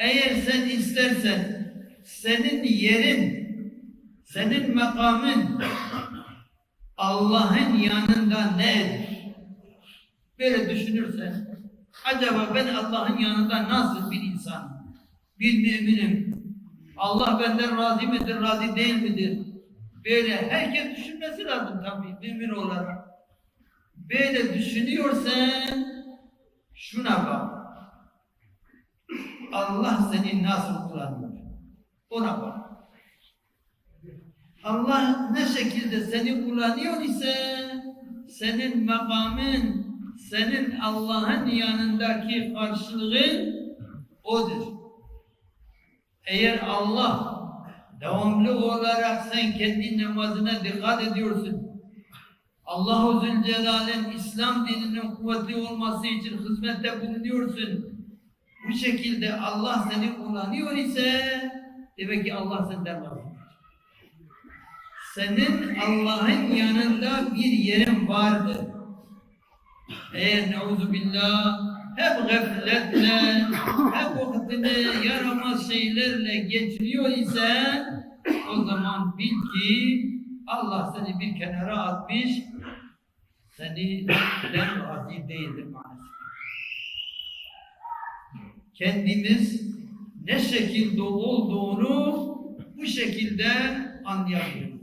Eğer sen istersen senin yerin, senin makamın Allah'ın yanında nedir? Böyle düşünürsen acaba ben Allah'ın yanında nasıl bir insanım? Bir müminim. Allah benden razı mıdır, razı değil midir? Böyle herkes düşünmesi lazım tabii mümin olarak. Böyle düşünüyorsan şuna bak. Allah seni nasıl kullanıyor? Ona bak. Allah ne şekilde seni kullanıyor ise senin makamın, senin Allah'ın yanındaki karşılığın odur. Eğer Allah devamlı olarak sen kendi namazına dikkat ediyorsun. Allahu Zülcelal'in İslam dininin kuvvetli olması için hizmette bulunuyorsun. Bu şekilde Allah seni kullanıyor ise demek ki Allah senden razı. Senin Allah'ın yanında bir yerin vardır. Eğer neuzu billah hep gafletle, hep vaktini yaramaz şeylerle geçiriyor ise o zaman bil ki Allah seni bir kenara atmış, seni den razı değildir maalesef. Kendimiz ne şekilde olduğunu bu şekilde anlayabiliriz.